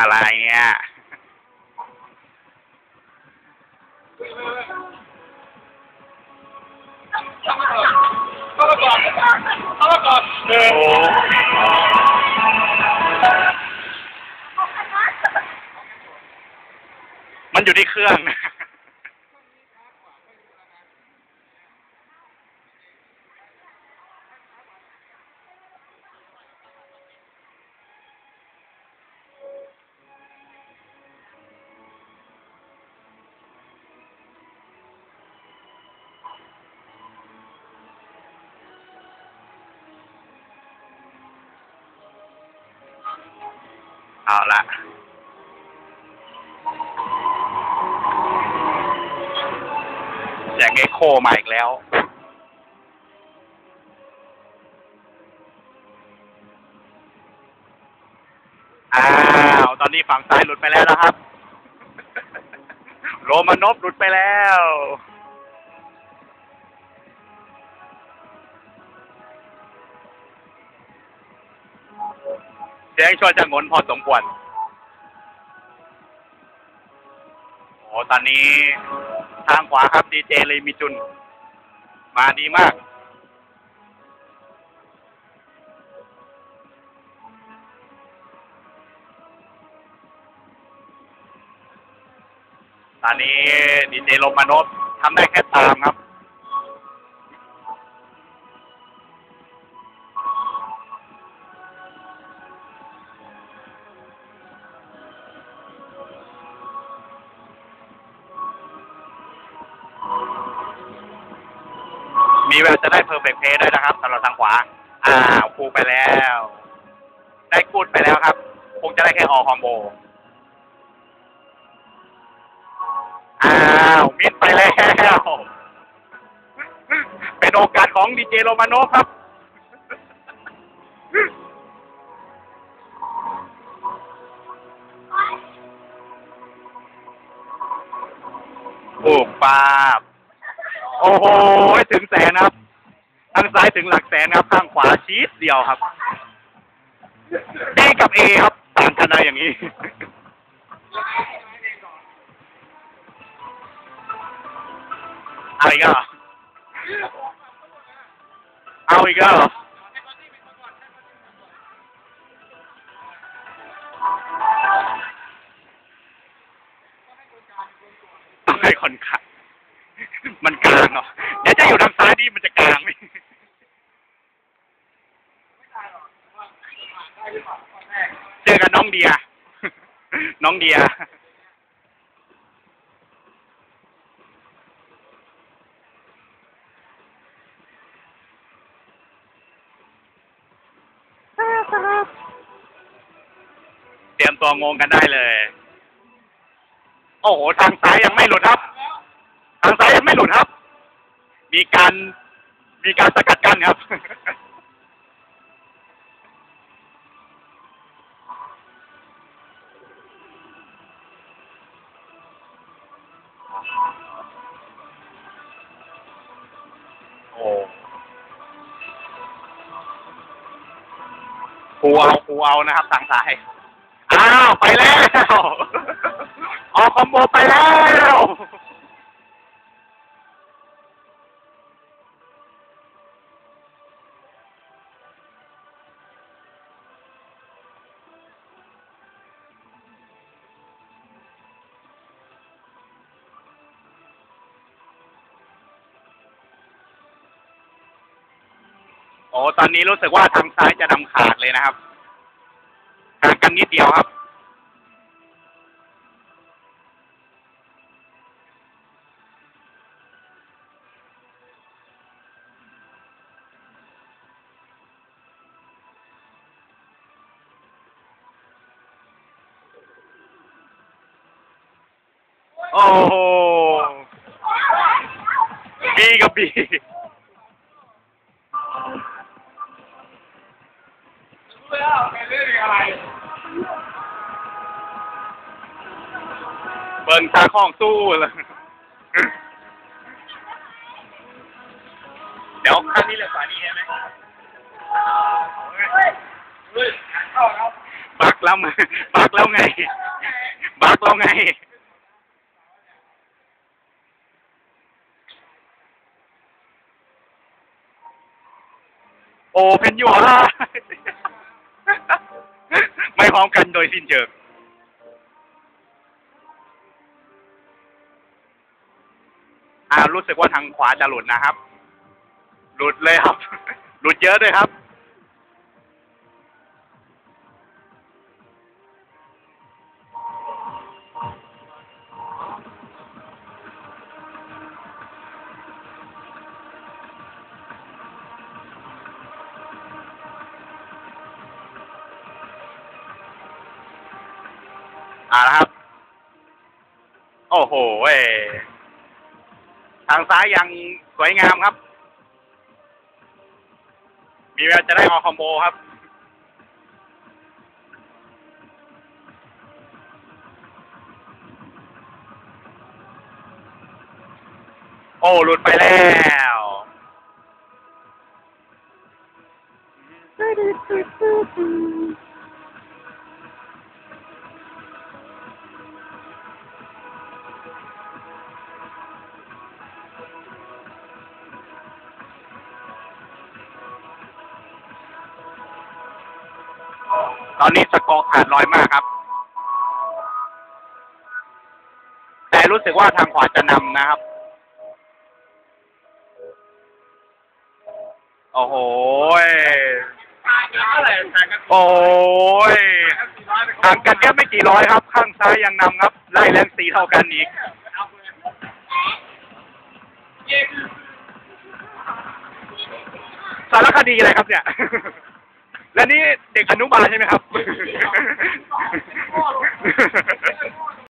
อะไรเนี่ยเข้ามาก่อนเข้ามาก่อนเข้ามาก่อนเอโอ้อมันอยู่ที่เครื่อง เอาละเสียงเอ็กโคมาอีกแล้ว อ้าว ตอนนี้ฝั่งซ้ายหลุดไปแล้วนะครับ โรมานอฟหลุดไปแล้ว สียงชวนจะงนพอสมควรโอ้ตอนนี้ทางขวาครับดีเจเลยมีจุน มาดีมากตอนนี้ดีเจลมมานพทำได้แค่ตามครับ แววจะได้เพอร์เฟกเพย์ด้วยนะครับสำหรับทางขวาอ้าวคูไปแล้ว ได้คูดไปแล้วครับ คงจะได้แค่ออคอมโบ อ้าวมิดไปแล้ว เป็นโอกาสของดีเจโรมาโนครับโอ้ปาบ โอ้โหถึงแสนครับ ทางซ้ายถึงหลักแสนครับข้างขวาชีสเดียวครับ B กับ A ครับ ต่างกันนะไรอย่างนี้เอาอีกแล้วเออาอีกแล้วเหรอให้คนขัด มันางเหรอเดี๋ยวจะอยู่ทางซ้ายนี่มันจะกลางไหมเจอกับน้องเดีย น้องเดียเตรียมตัวงงกันได้เลย โอ้โห ทางซ้ายยังไม่หลุดครับ ทางซ้ายยังไม่หลุดครับ มีการมีการสกัดกั้นครับ โอ้ครูเอาครูเอานะครับทางซ้าย อ้าว ไปแล้ว ออกคอมโบไปแล้ว โอ้ตอนนี้รู้สึกว่าทางซ้ายจะนำขาดเลยนะครับห่างกันนิดเดียวครับ โอ้โหบีกับบี เบิ่งตาข้องสู้เลยเดี๋ยวข้างนี้เลยกว่านี้ใช่ไหมเฮ้ยเฮ้ยเข้าแล้วบักแล้วไงบักแล้วไง บักแล้วไงโอเพนยูฮาไม่พร้อมกันโดยสิ้นเชิง อ่ารู้สึกว่าทางขวาจะหลุดนะครับ หลุดเลยครับ หลุดเยอะด้วยครับ อ่านะครับ โอ้โหเว้ ทางซ้ายยังสวยงามครับ มีแววจะได้ออกคอมโบครับ โอ้ หลุดไปแล้ว ตอนนี้สกอร์ขาดลอยมากครับ แต่รู้สึกว่าทางขวาจะนำนะครับ โอ้โหโอ้ยห่างกันแค่ไม่กี่ร้อยครับ ข้างซ้ายยังนำครับ ไล่แรงสีเท่ากันอีกสารคดีอะไรครับเนี่ย และนี่เด็กอนุบาลใช่ไหมครับ